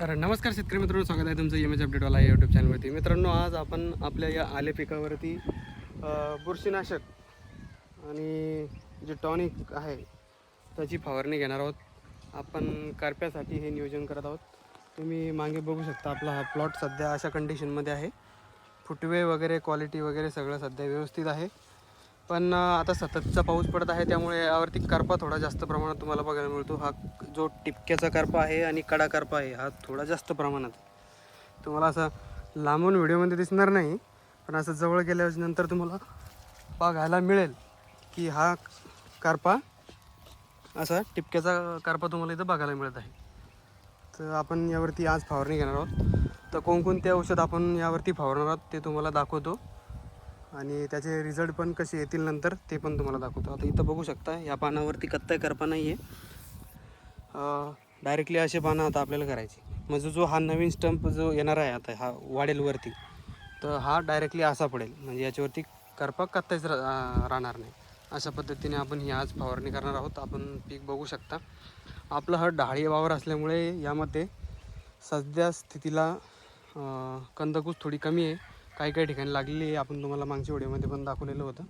तर नमस्कार शेतकरी मित्रांनो स्वागत आहे तुमचं एम एच अपडेटवाला या यूट्यूब चॅनलवरती मित्रांनो आज आपण आपल्या या आले पिकावरती बुरशीनाशक आणि जे टॉनिक आहे त्याची फवारणी घेणार आहोत. आपण करप्यासाठी हे नियोजन करत आहोत. तुम्ही मागे बघू शकता आपला हा प्लॉट सध्या अशा कंडिशनमध्ये आहे. फुटवे वगैरे क्वालिटी वगैरे सगळं सध्या व्यवस्थित आहे. पण आता सततचा पाऊस पडत आहे त्यामुळे यावरती करपा थोडा जास्त प्रमाणात तुम्हाला बघायला मिळतो. हा जो टिपक्याचा करपा आहे आणि कडा करपा आहे हा थोडा जास्त प्रमाणात तुम्हाला असं लांबून व्हिडिओमध्ये दिसणार नाही पण असं जवळ गेल्यानंतर तुम्हाला बघायला मिळेल की हा करपा असा टिपक्याचा करपा तुम्हाला इथं बघायला मिळत आहे. तर आपण यावरती आज फवारणी घेणार आहोत. तर कोणकोणते औषध आपण यावरती फवारणार आहोत ते तुम्हाला दाखवतो. आणि त्याचे रिझल्ट पण कसे येतील नंतर ते पण तुम्हाला दाखवतो. आता इथं बघू शकता या पानावरती कत्ताय करपा नाही आहे डायरेक्टली असे पानं आता आपल्याला करायची. म्हणजे जो हा नवीन स्टंप जो येणार आहे आता हा वाढेल वरती तर हा डायरेक्टली असा पडेल. म्हणजे याच्यावरती करपा कत्तायच रा राहणार नाही. अशा पद्धतीने आपण ही आज फवारणी करणार आहोत. आपण पीक बघू शकता. आपला हा डाळी वावर असल्यामुळे यामध्ये सध्या स्थितीला कंदकूस थोडी कमी आहे. काही काही ठिकाणी लागलेली आहे. आपण तुम्हाला मागच्या व्हिडिओमध्ये पण दाखवलेलं होतं.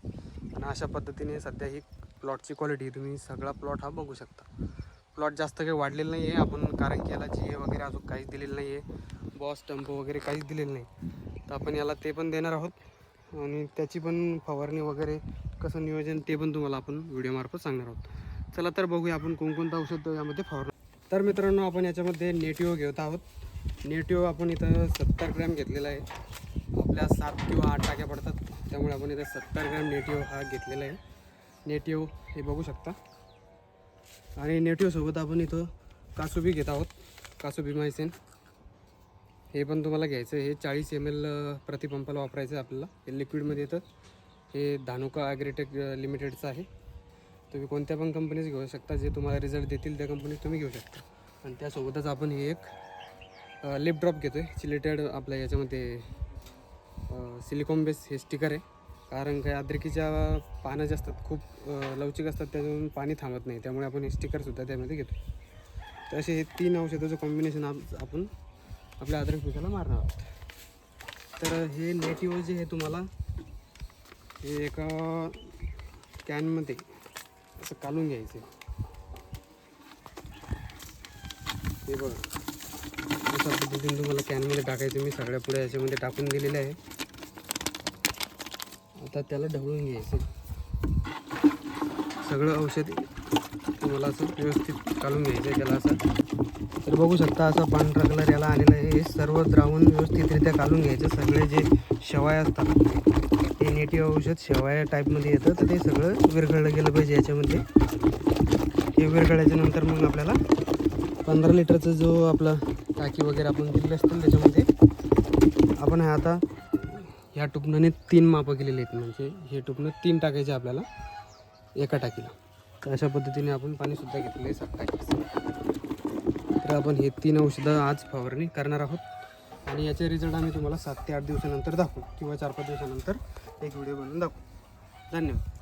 आणि अशा पद्धतीने सध्या ही प्लॉटची क्वालिटी तुम्ही सगळा प्लॉट हा बघू शकता. प्लॉट जास्त काही वाढलेलं नाही आहे आपण कारण की याला जी वगैरे अजून काहीच दिलेलं नाही आहे बॉस टंप वगैरे काहीच दिलेलं नाही. तर आपण याला ते पण देणार आहोत. आणि त्याची पण फवारणी वगैरे कसं नियोजन ते पण तुम्हाला आपण व्हिडिओमार्फत सांगणार आहोत. चला तर बघूया आपण कोणकोणतं औषध यामध्ये फवार तर मित्रांनो आपण याच्यामध्ये नेटिओ घेत आहोत. नेटिव्ह आपण इथं सत्तर ग्रॅम घेतलेला आहे. आपल्या सात किंवा आठ टाक्या पडतात. त्यामुळे आपण इथं सत्तर ग्रॅम नेटिव्ह हा घेतलेला आहे. नेटिव हे बघू शकता. आणि नेटिव्हसोबत आपण इथं कासुबी घेत आहोत. कासुबी मायसेन हे पण तुम्हाला घ्यायचं आहे. हे चाळीस एम एल प्रतिपंपाला वापरायचं आहे आपल्याला. हे लिक्विडमध्ये येतं. हे धानुका ॲग्रेटेक लिमिटेडचं आहे. तुम्ही कोणत्या पण कंपनीच घेऊ शकता. जे तुम्हाला रिझल्ट देतील त्या कंपनीत तुम्ही घेऊ शकता. आणि त्यासोबतच आपण हे एक लिप ड्रॉप घेतो आहे चिलेटेड आपल्या याच्यामध्ये सिलिकॉन बेस हे स्टिकर आहे. कारण काय अद्रकीच्या पानं जे असतात खूप लवचिक असतात त्याच्यातून पाणी थांबत नाही. त्यामुळे आपण हे स्टिकरसुद्धा त्यामध्ये घेतो तर असे हे तीन औषधाचं कॉम्बिनेशन आप आपण आपल्या अद्रक पिकाला मारणार आहोत. तर हे नेटिव्ह जे हे तुम्हाला हे एका कॅनमध्ये असं कालून घ्यायचं हे बघा. अशा पद्धतीने तुम्हाला कॅनमध्ये टाकायचं मी सगळ्या पुढे याच्यामध्ये टाकून दिलेलं आहे. आता त्याला ढवळून घ्यायचं सगळं औषध तुम्हाला असं व्यवस्थित काढून घ्यायचं आहे त्याला असं. तर बघू शकता असा पांढरा कलर याला आलेला आहे. हे सर्व द्रावण व्यवस्थितरित्या काढून घ्यायचं. सगळे जे शेवाय असतात ते नेटिव्ह औषध शेवाया टाईपमध्ये येतं. तर ते सगळं विरघळलं गेलं पाहिजे याच्यामध्ये. हे विरघळल्याच्या नंतर मग आपल्याला पंधरा लिटरचा जो आपला टाकी वगैरे आपण दिलेली असतील त्याच्यामध्ये. आपण हे आता ह्या टुपणाने तीन मापं केलेली आहेत. म्हणजे हे टुपणं तीन टाकायचे आपल्याला एका टाकीला. तर अशा पद्धतीने आपण पाणीसुद्धा घेतलेलं आहे सात टाकीचं तर आपण हे तीन औषधं आज फवारणी करणार आहोत. आणि याचे रिझल्ट आम्ही तुम्हाला सात ते आठ दिवसानंतर दाखवू किंवा चार पाच दिवसानंतर एक व्हिडिओ बनवून दाखवू. धन्यवाद.